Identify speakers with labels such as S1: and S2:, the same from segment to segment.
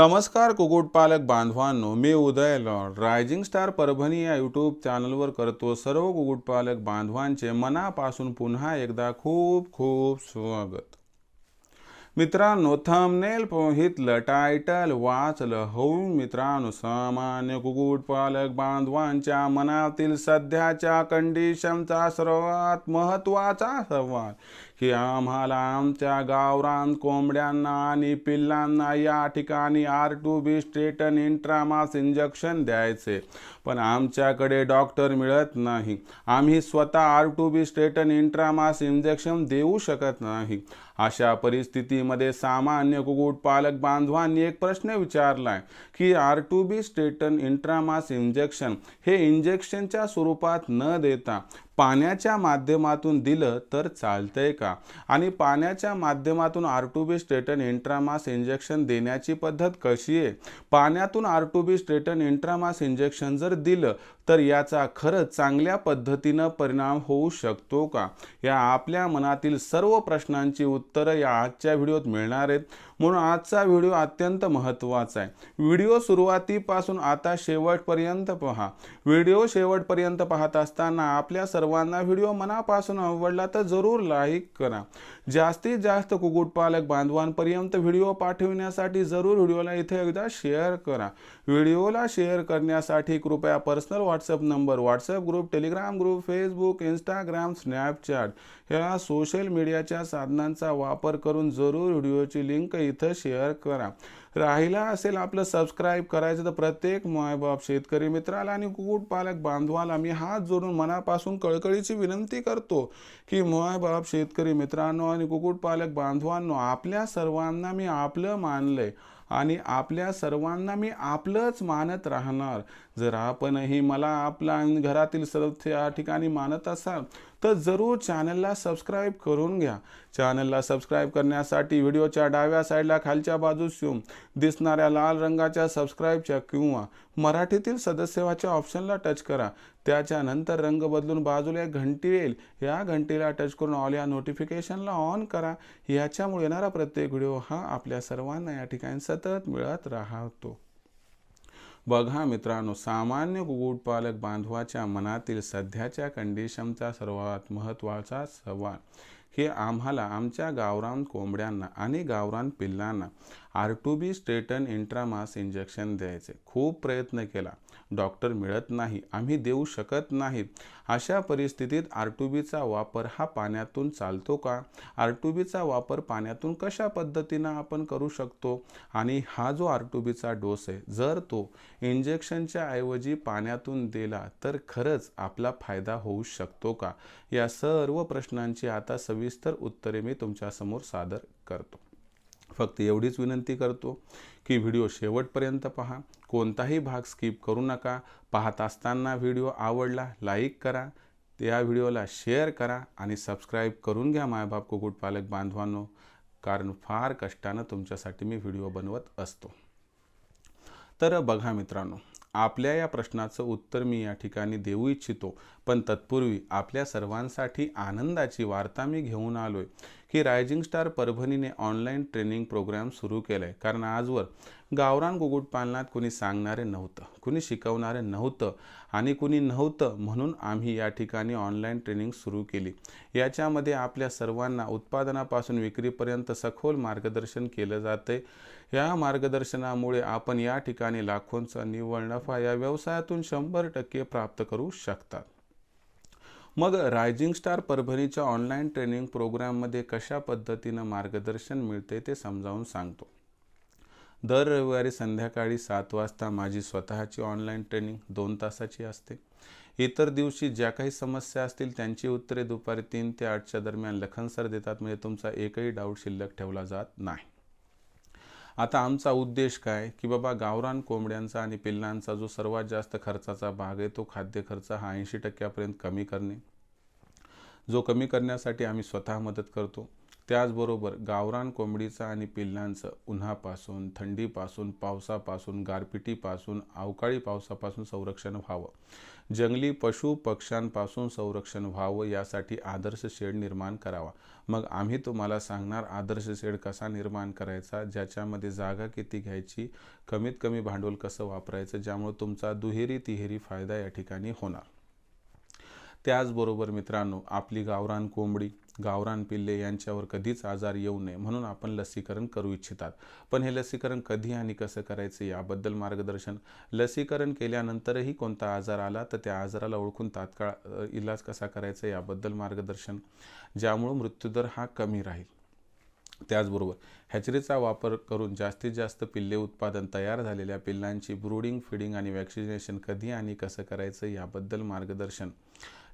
S1: नमस्कार कुक्कुटपालक बांधवांनो. मी Uday Lord. Rising star Parbhani या यूट्यूब चॅनलवर करतो सर्व कुक्कुटपालक बांधवांचे मनापासून पुन्हा एकदा खूप खूप स्वागत. मित्रांनो थंबनेल पोहितलं टायटल वाचलं होऊन मित्रांनो सामान्य कुक्कुटपालक बांधवांच्या मनातील सध्याच्या कंडिशनचा सर्वात महत्त्वाचा सवाल की आम्हाला आमच्या गावरान कोंबड्यांना आणि पिल्लांना या ठिकाणी आर टू बी स्टेटन इंट्रामास इंजेक्शन द्यायचे. पण आमच्याकडे डॉक्टर मिळत नाही. आम्ही स्वतः आर टू बी स्टेटन इंट्रामास इंजेक्शन देऊ शकत नाही. अशा परिस्थितीमध्ये सामान्य कुक्कुटपालक बांधवांनी एक प्रश्न विचारलाय की आर टू बी स्टेटन इंट्रामास इंजेक्शन हे इंजेक्शनच्या स्वरूपात न देता पाण्याच्या माध्यमातून दिलं तर चालतंय का? आणि पाण्याच्या माध्यमातून आर टू बी स्ट्रेटन इंट्रामास इंजेक्शन देण्याची पद्धत कशी आहे? पाण्यातून आर टू बी स्ट्रेटन इंट्रामास इंजेक्शन जर दिलं तर याचा खरंच चांगल्या पद्धतीनं परिणाम होऊ शकतो का? या आपल्या मनातील सर्व प्रश्नांची उत्तरं या आजच्या व्हिडिओत मिळणार आहेत. म्हणून आजचा व्हिडिओ अत्यंत महत्त्वाचा आहे. व्हिडिओ सुरुवातीपासून आता शेवटपर्यंत पहा. व्हिडिओ शेवटपर्यंत पाहत असताना आपल्या सर्व सर्वांना व्हिडिओ मनापासून आवडला तर जरूर लाईक करा. जास्तीत जास्त कुक्कुटपालक बांधवांपर्यंत व्हिडिओ पाठविण्यासाठी जरूर व्हिडिओला इथे एकदा शेअर करा. व्हिडिओला शेअर करण्यासाठी कृपया personal WhatsApp number WhatsApp group Telegram group Facebook Instagram Snapchat ह्या सोशल मीडियाच्या साधनांचा वापर करून जरूर व्हिडिओची लिंक इथं शेअर करा. राहिला असेल आपलं सबस्क्राईब करायचं तर प्रत्येक मायबाप शेतकरी मित्राला आणि कुक्कुटपालक बांधवाला मी हात जोडून मनापासून कळकळीची विनंती करतो की मायबाप शेतकरी मित्रांनो आणि कुक्कुटपालक बांधवांनो आपल्या सर्वांना मी आपलं मानलंय आणि आपल्या सर्वांना मी आपलंच मानत राहणार. जर आपणही मला आपला आणि घरातील सदस्य या ठिकाणी मानत असाल तर जरूर चॅनलला सबस्क्राईब करून घ्या. चॅनलला सबस्क्राईब करण्यासाठी व्हिडिओच्या डाव्या साईडला खालच्या बाजूस येऊन दिसणाऱ्या लाल रंगाच्या सबस्क्राईबच्या किंवा मराठीतील सदस्यवाच्या ऑप्शनला टच करा. त्याच्यानंतर रंग बदलून बाजूला एक घंटी येईल. या घंटीला टच करून ऑल या नोटिफिकेशनला ऑन करा. याच्यामुळे येणारा प्रत्येक व्हिडिओ हा आपल्या सर्वांना या ठिकाणी सतत मिळत राहतो. बघा मित्रांनो सामान्य कुक्कुटपालक बांधवाच्या मनातील सध्याच्या कंडिशनचा सर्वात महत्त्वाचा सवाल. हे आम्हाला आमच्या गावरान कोंबड्यांना आणि गावरान पिल्लांना आर टू बी स्टेटन इंट्रामास इंजेक्शन द्यायचे. खूप प्रयत्न केला. डॉक्टर मिळत नाही. आम्ही देऊ शकत नाहीत अशा परिस्थितीत आर टू बीचा वापर हा पाण्यातून चालतो का? आर टू बीचा वापर पाण्यातून कशा पद्धतीनं आपण करू शकतो? आणि हा जो आर टू बीचा डोस आहे जर तो इंजेक्शनच्या ऐवजी पाण्यातून दिला तर खरंच आपला फायदा होऊ शकतो का? या सर्व प्रश्नांची आता सविस्तर उत्तरे मी तुमच्यासमोर सादर करतो. फक्त एवढीच विनंती करतो की व्हिडिओ शेवटपर्यंत पहा. कोणताही भाग स्किप करू नका. पाहत असताना व्हिडिओ आवडला लाईक करा. या व्हिडिओला शेअर करा आणि सबस्क्राईब करून घ्या मायबाप कुक्कुटपालक बांधवांनो कारण फार कष्टानं तुमच्यासाठी मी व्हिडिओ बनवत असतो. तर बघा मित्रांनो आपल्या या प्रश्नाचं उत्तर मी या ठिकाणी देऊ इच्छितो पण तत्पूर्वी आपल्या सर्वांसाठी आनंदाची वार्ता मी घेऊन आलोय. की रायझिंग स्टार परभणीने ऑनलाईन ट्रेनिंग प्रोग्राम सुरू केला आहे कारण आजवर गावरान कुक्कुटपालनात कुणी सांगणारे नव्हतं कुणी शिकवणारे नव्हतं आणि कुणी नव्हतं म्हणून आम्ही या ठिकाणी ऑनलाईन ट्रेनिंग सुरू केली. याच्यामध्ये आपल्या सर्वांना उत्पादनापासून विक्रीपर्यंत सखोल मार्गदर्शन केलं जाते. या मार्गदर्शनामुळे आपण या ठिकाणी लाखोंचा निव्वळ नफा या व्यवसायातून शंभर टक्के प्राप्त करू शकतात. मग रायझिंग स्टार परभणीच्या ऑनलाईन ट्रेनिंग प्रोग्राममध्ये कशा पद्धतीनं मार्गदर्शन मिळते ते समजावून सांगतो. दर रविवारी संध्याकाळी सात वाजता माझी स्वतःची ऑनलाईन ट्रेनिंग दोन तासाची असते. इतर दिवशी ज्या काही समस्या असतील त्यांची उत्तरे दुपारी तीन ते आठच्या दरम्यान लखन सर देतात. म्हणजे तुमचा एकही डाऊट शिल्लक ठेवला जात नाही. आता आमचा उद्देश काय? की बाबा गावरान कोंबड्यांचा आणि पिल्लांचा जो सर्वात जास्त खर्चाचा भाग आहे तो खाद्य खर्च हा ऐंशी टक्क्यापर्यंत कमी करणे. जो कमी करण्यासाठी आम्ही स्वतः मदत करतो. त्याचबरोबर गावरान कोंबडीचं आणि पिल्लांचं उन्हापासून थंडीपासून पावसापासून गारपिटीपासून अवकाळी पावसापासून संरक्षण व्हावं. जंगली पशु पक्ष्यांपासून संरक्षण व्हावं यासाठी आदर्श शेड निर्माण करावा. मग आम्ही तुम्हाला सांगणार आदर्श शेड कसा निर्माण करायचा ज्याच्यामध्ये जागा किती घ्यायची कमीत कमी भांडवल कसं वापरायचं ज्यामुळे तुमचा दुहेरी तिहेरी फायदा या ठिकाणी होणार. त्याचबरोबर मित्रांनो आपली गावरान कोंबडी गावरान पिल्ले यांच्यावर कधीच आजार येऊ नये म्हणून आपण लसीकरण करू इच्छितात. पण हे लसीकरण कधी आणि कसं करायचं याबद्दल मार्गदर्शन लसीकरण केल्यानंतरही कोणता आजार आला तर त्या आजाराला ओळखून तात्काळ इलाज कसा करायचा याबद्दल मार्गदर्शन ज्यामुळं मृत्यूदर हा कमी राहील. त्याचबरोबर हॅचरीचा वापर करून जास्तीत जास्त पिल्ले उत्पादन तयार झालेल्या पिल्लांची ब्रूडिंग फिडिंग आणि वॅक्सिनेशन कधी आणि कसं करायचं याबद्दल मार्गदर्शन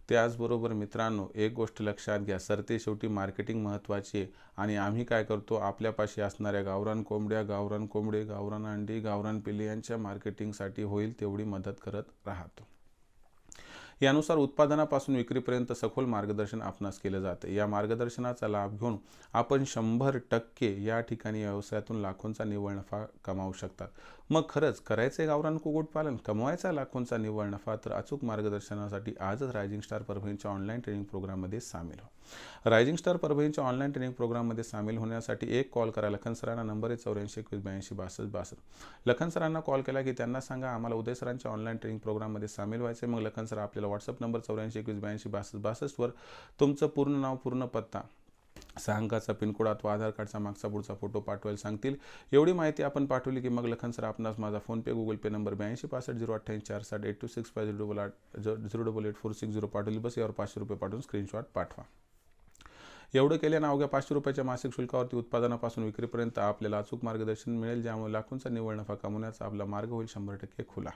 S1: त्याचबरोबर मित्रांनो एक गोष्ट लक्षात घ्या. सरते शेवटी मार्केटिंग महत्त्वाची आहे. आणि आम्ही काय करतो? आपल्यापाशी असणाऱ्या गावरान कोंबड्या गावरान कोंबडे गावरान अंडी गावरान पिल्ले यांच्या मार्केटिंगसाठी होईल तेवढी मदत करत राहतो. यानुसार उत्पादनापासून विक्रीपर्यंत सखोल मार्गदर्शन आपणास केलं जातं. या मार्गदर्शनाचा लाभ घेऊन आपण शंभर टक्के या ठिकाणी व्यवसायातून लाखोंचा निव्वळ नफा कमावू शकतात. मग खरंच करायचे गावरान कुक्कुटपालन? कमवायचा लाखोंचा निव्वळ नफा? तर अचूक मार्गदर्शनासाठी आजच रायझिंग स्टार परभणीच्या ऑनलाईन ट्रेनिंग प्रोग्राममध्ये सामील हो रायझिंग स्टार परभणीच्या ऑनलाईन ट्रेनिंग प्रोग्राममध्ये सामील होण्यासाठी एक कॉल करा. लखन सरांना नंबर आहे चौऱ्याऐंशी एकवीस ब्याऐंशी बासष्ट बासष्ट. लखन सरांना कॉल केला की त्यांना सांगा आम्हाला उदय सरांच्या ऑनलाईन ट्रेनिंग प्रोग्राममध्ये सामील व्हायचे मग लखन सर आपल्याला व्हॉट्सअप नंबर चौऱ्याऐंशी एकवीस ब्याऐंशी बासष्ट बासष्टवर तुमचं पूर्ण नाव पूर्ण पत्ता सहा अंकाचा पिनकोड अथवा आधार कार्डचा मागचा पुढचा फोटो पाठवायला सांगतील. एवढी माहिती आपण पाठवली की मग लखन सर आपणास माझा फोनपे गुगल पे नंबर ब्याऐंशी पासष्ट झिरो अठ्ठ्याऐंशी चार साठ eight two six five zero double आठ zero double eight four six zero पाठवली. बस यावर पाचशे रुपये पाठवून स्क्रीनशॉट पाठवा. एवढं केल्यानं अवघ्या पाचशे रुपयाच्या मासिक शुल्कावरती उत्पादनापासून विक्रीपर्यंत आपल्याला अचूक मार्गदर्शन मिळेल ज्यामुळे लाखोंचा निव्वळ नफा कमवण्याचा आपला मार्ग होईल. शंभर टक्के खुला.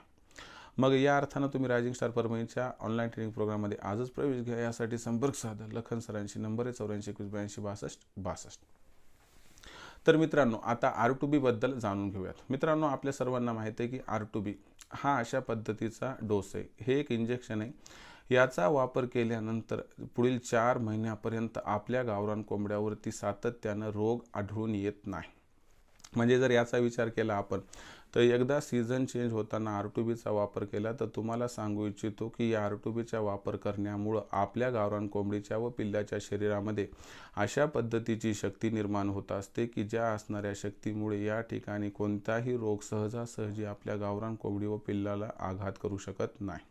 S1: मग या अर्थानं तुम्ही रायझिंग स्टार परभणीच्या ऑनलाईन ट्रेनिंग प्रोग्राममध्ये आजच प्रवेश घ्या. यासाठी संपर्क साधा. लखन सरांशी नंबर आहे चौऱ्याऐंशी एकवीस ब्याऐंशी बासष्ट बासष्ट. तर मित्रांनो आता आर टू बीबद्दल जाणून घेऊयात. मित्रांनो आपल्या सर्वांना माहिती आहे की आर टू बी हा अशा पद्धतीचा डोस आहे. हे एक इंजेक्शन आहे. याचा वापर केल्यानंतर पुढील चार महिन्यापर्यंत आपल्या गावरान कोंबड्यावरती सातत्यानं रोग आढळून येत नाही. म्हणजे जर याचा विचार केला आपण तर एकदा सीझन चेंज होताना आर टू बीचा वापर केला तर तुम्हाला सांगू इच्छितो की या आर टू बीचा वापर करण्यामुळं आपल्या गावरान कोंबडीच्या व पिल्ल्याच्या शरीरामध्ये अशा पद्धतीची शक्ती निर्माण होत असते की ज्या असणाऱ्या शक्तीमुळे या ठिकाणी कोणताही रोग सहजासहजी आपल्या गावरान कोंबडी व पिल्लाला आघात करू शकत नाही.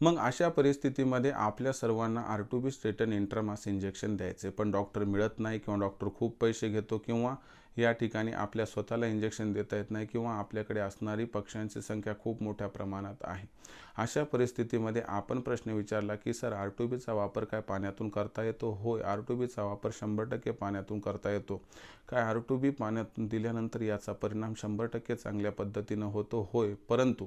S1: मग अशा परिस्थितीमध्ये आपल्या सर्वांना आर टू बी स्ट्रेटन इंट्रामास इंजेक्शन द्यायचे. पण डॉक्टर मिळत नाही किंवा डॉक्टर खूप पैसे घेतो किंवा या ठिकाणी आपल्या स्वतःला इंजेक्शन देता येत नाही किंवा आपल्याकडे असणारी पक्ष्यांची संख्या खूप मोठ्या प्रमाणात आहे. अशा परिस्थितीमध्ये आपण प्रश्न विचारला की सर आर टू बीचा वापर काय पाण्यातून करता येतो? होय आर टू बीचा वापर शंभर टक्के पाण्यातून करता येतो. काय आर टू बी पाण्यातून दिल्यानंतर याचा परिणाम शंभर टक्के चांगल्या पद्धतीनं होतो? होय परंतु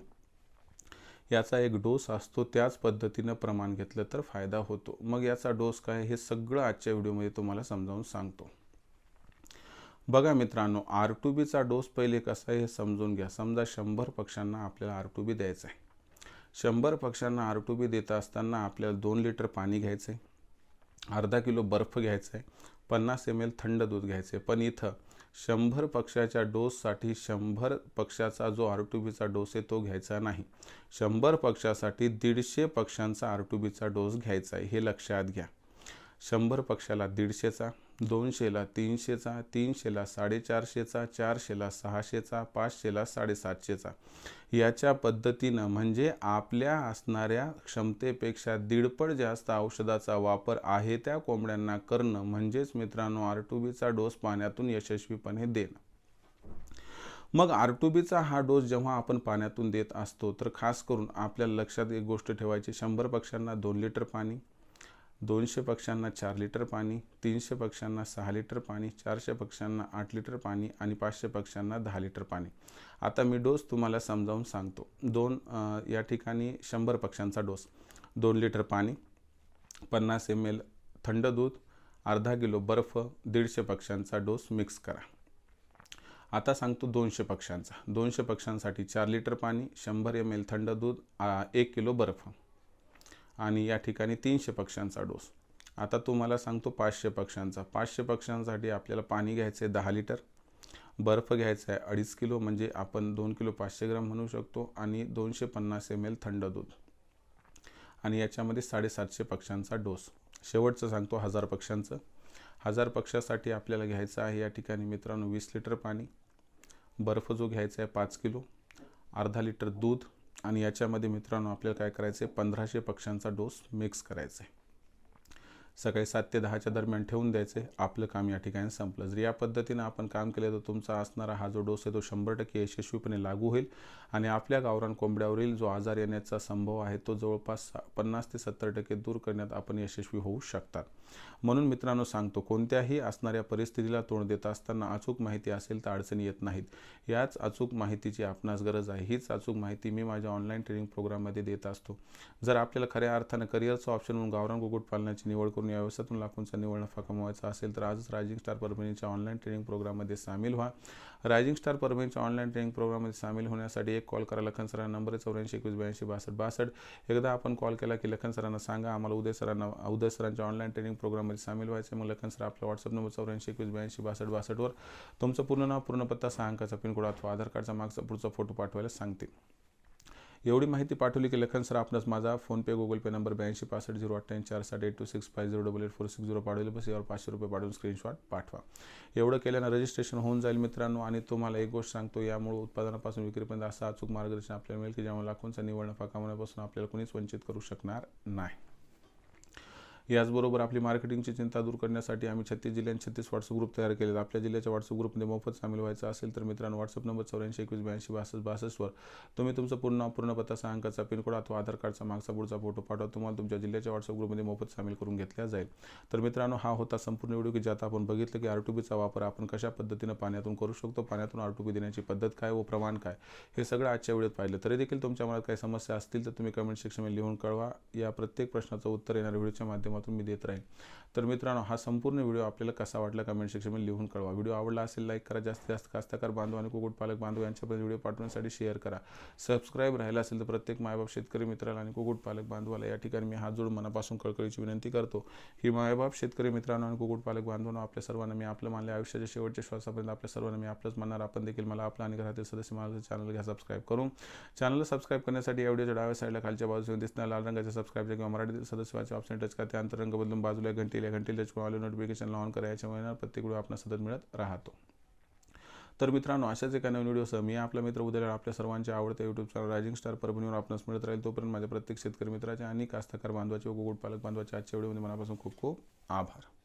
S1: याचा एक डोस असतो त्याच पद्धतीनं प्रमाण घेतलं तर फायदा होतो. मग याचा डोस काय हे सगळं आजच्या व्हिडिओमध्ये तुम्हाला समजावून सांगतो. बघा मित्रांनो आर टू बीचा डोस पहिले कसा आहे हे समजून घ्या. समजा शंभर पक्ष्यांना आपल्याला आर टू बी द्यायचं आहे. शंभर पक्ष्यांना आर टू बी देत असताना आपल्याला दोन लिटर पाणी घ्यायचं आहे अर्धा किलो बर्फ घ्यायचा आहे पन्नास एम एल थंड दूध घ्यायचं आहे पण इथं शंभर पक्षाच्या डोससाठी शंभर पक्षाचा जो आर टू बीचा डोस आहे तो घ्यायचा नाही. शंभर पक्षासाठी दीडशे पक्षांचा आर टू बीचा डोस घ्यायचा आहे हे लक्षात घ्या. शंभर पक्षाला दीडशेचा दोनशेला तीनशेचा तीनशेला साडेचारशेचा चारशेला सहाशेचा पाचशेला साडेसातशेचा. याच्या पद्धतीनं म्हणजे आपल्या असणाऱ्या क्षमतेपेक्षा दीडपट जास्त औषधाचा वापर आहे त्या कोंबड्यांना करणं म्हणजेच मित्रांनो आर टू बीचा डोस पाण्यातून यशस्वीपणे देणं. मग आर टू बीचा हा डोस जेव्हा आपण पाण्यातून देत असतो तर खास करून आपल्याला लक्षात एक गोष्ट ठेवायची शंभर पक्ष्यांना दोन लिटर पाणी दोनशे पक्ष्यांना चार लिटर पाणी तीनशे पक्ष्यांना सहा लिटर पाणी चारशे पक्ष्यांना आठ लिटर पाणी आणि पाचशे पक्ष्यांना दहा लिटर पाणी. आता मी डोस तुम्हाला समजावून सांगतो. दोन या ठिकाणी शंभर पक्ष्यांचा डोस. दोन लिटर पाणी पन्नास एम एल थंड दूध अर्धा किलो बर्फ दीडशे पक्ष्यांचा डोस मिक्स करा. आता सांगतो दोनशे पक्ष्यांचा. दोनशे पक्ष्यांसाठी चार लिटर पाणी शंभर एम एल थंड दूध एक किलो बर्फ. आणि या ठिकाणी तीनशे पक्ष्यांचा डोस. आता तुम्हाला सांगतो पाचशे पक्ष्यांचा. पाचशे पक्ष्यांसाठी आपल्याला पाणी घ्यायचं आहे दहा लिटर. बर्फ घ्यायचा आहे अडीच किलो म्हणजे आपण दोन किलो पाचशे ग्राम म्हणू शकतो आणि दोनशे पन्नास एम एल थंड दूध. आणि याच्यामध्ये साडेसातशे पक्ष्यांचा डोस. शेवटचं सांगतो हजार पक्ष्यांचं. हजार पक्ष्यासाठी आपल्याला घ्यायचं आहे या ठिकाणी मित्रांनो वीस लिटर पाणी. बर्फ जो घ्यायचा आहे पाच किलो. अर्धा लिटर दूध. आणि याच्यामध्ये मित्रांनो आपल्याला काय करायचं आहे पंधराशे पक्ष्यांचा डोस मिक्स करायचा आहे सकाळी सात ते दहाच्या दरम्यान ठेवून द्यायचे. आपलं काम या ठिकाणी संपलं. जर या पद्धतीनं आपण काम केलं तर तुमचा असणारा हा जो डोस आहे तो शंभर टक्के यशस्वीपणे लागू होईल. आणि आपल्या गावरान कोंबड्यावरील जो आजार येण्याचा संभव आहे तो जवळपास पन्नास ते सत्तर टक्के दूर करण्यात आपण यशस्वी होऊ शकतात. म्हणून मित्रांनो सांगतो कोणत्याही असणाऱ्या परिस्थितीला तोंड देत असताना अचूक माहिती असेल तर अडचणी येत नाहीत. याच अचूक माहितीची आपणास गरज आहे. हीच अचूक माहिती मी माझ्या ऑनलाईन ट्रेनिंग प्रोग्राममध्ये देत असतो. जर आपल्याला खऱ्या अर्थानं करिअरचं ऑप्शन म्हणून गावरान कुक्कुटपालनाची निवड करून या व्यवसायातून लाखोंचा निवड नफा कमवायचा असेल तर आजच रायझिंग स्टार परभणीच्या ऑनलाईन ट्रेनिंग प्रोग्राममध्ये सामील व्हा. रायझिंग स्टार परभणीच्या ऑनलाईन ट्रेनिंग प्रोग्राममध्ये सामील होण्यासाठी एक कॉल करा. लखन सरांना नंबर चौऱ्याऐंशी एकवीस ब्याऐंशी बासष्ट बासष्ट. एकदा आपण कॉल केला की लखन सरांना सांगा. आम्हाला उदय सरांना उदय सरांच्या ऑनलाईन ट्रेनिंग प्रोग्राममध्ये सामील व्हायचं मग लखन सर आपला व्हॉट्सअप नंबर चौऱ्याऐंशी एकवीस ब्याऐंशी बासष्ट बासष्टवर तुमचं पूर्ण नाव पूर्ण पत्ता सहा अंकाचा पिनकोड अथवा आधार कार्डचा मागचा पुढचा फोटो पाठवायला सांगते एवढी माहिती पाठवली की लखन सर आपणास माझा फोनपे गुगल पे नंबर ब्याऐंशी पासष्ट झिरो अठ्ठ्याऐंशी चार साठ eight two six five zero double eight four six zero पाठवले. बस यावर पाचशे रुपये पाठवून स्क्रीनशॉट पाठवा. एवढं केल्यानं रजिस्ट्रेशन होऊन जाईल मित्रांनो आणि तुम्हाला एक गोष्ट सांगतो यामुळे उत्पादनापासून विक्रीपर्यंत असं अचूक मार्गदर्शन आपल्याला मिळेल की ज्यामुळे लाखोंचा निवड नफा कमावण्यापासून आपल्याला कोणीच वंचित करू शकणार नाही. याचबरोबर आपली मार्केटिंगची चिंता दूर करण्यासाठी आम्ही छत्तीस जिल्ह्यांत छत्तीस व्हॉट्सअप ग्रुप तयार केले आपल्या जिल्ह्याच्या व्हॉट्सअप ग्रुपमध्ये मोफत सामील व्हायचं असेल तर मित्रांनो व्हॉट्सअप नंबर चौऱ्याऐंशी एकवीस ब्याऐंशी बासष्ट बासष्टवर तुम्ही तुमचं पूर्ण पूर्ण पत्ताचा सहा अंकाचा पिनकोड अथवा आधार कार्डचा मागचा पुढचा फोटो पाठवा. तुम्हाला तुमच्या जिल्ह्याच्या व्हॉट्सअप ग्रुपमध्ये मोफत सामील करून घेतल्या जाईल. तर मित्रांनो हा होता संपूर्ण व्हिडिओ की ज्यात आपण बघितलं की आर टू बीचा वापर आपण कशा पद्धतीनं पाण्यातून करू शकतो पाण्यातून आर टू बी देण्याची पद्धत काय व प्रमाण काय हे सगळं आजच्या व्हिडिओत पाहिलं. तरी देखील तुमच्या मनात काही समस्या असतील तर तुम्ही कमेंट सेक्शनमध्ये लिहून कळवा. या प्रत्येक प्रश्नाचं उत्तर येणाऱ्या व्हिडिओच्या माध्यमातून मी देत राहीन. तर मित्रांनो हा संपूर्ण व्हिडिओ आपल्याला कसा वाटला कमेंट सेक्शनमध्ये लिहून कळवा. व्हिडिओ आवडला असेल लाईक करा. जास्तीत जास्त कास्तकार बांधव आणि कुक्कुटपालक बांधव यांच्यापर्यंत व्हिडिओ पाठवण्यासाठी शेअर करा. सबस्क्राईब राहिला असेल तर प्रत्येक मायबाप शेतकरी मित्राला आणि कुक्कुटपालक बांधवाला या ठिकाणी मी हात जोडून मनापासून कळकळीची विनंती करतो. ही मायबाप शेतकरी मित्रांनो आणि कुक्कुटपालक बांधवांना आपल्या सर्वांना मी आपलं मानले आयुष्याच्या शेवटच्या श्वासापर्यंत आपल्या सर्वांना मी आपलंच म्हणणार आपण देखील मला आपला आणि घरातील सदस्य माझं चॅनल घ्या सबस्क्राईब करून. चॅनलला सबस्क्राईब करण्यासाठी या व्हिडिओच्या डाव्या साईडला खालच्या बाजूला दिसणार लाल रंगाच्या सबस्क्राईबच्या किंवा मराठी सदस्याचे ऑप्शन टच करते. त्यानंतर रंग बदलून बाजूला घंटीला घंटीला टच आलो नोटिफिकेशनला ऑन करायच्या प्रत्येक वेळी आपल्याला सतत मिळत राहतो. तर मित्रांनो अशाच एका नवीन व्हिडिओसह मी आपला मित्र उद्याला आपल्या सर्वांच्या आवडत्या यूट्यूब चॅनल रायझिंग स्टार परभणीवर आपणास मिळत राहील. तोपर्यंत माझ्या प्रत्येक शेतकरी मित्राच्या आणि कास्तकार बांधवाचे व पालक बांधवाच्या आजच्या व्हिडिओमध्ये मनापासून खूप खूप आभार.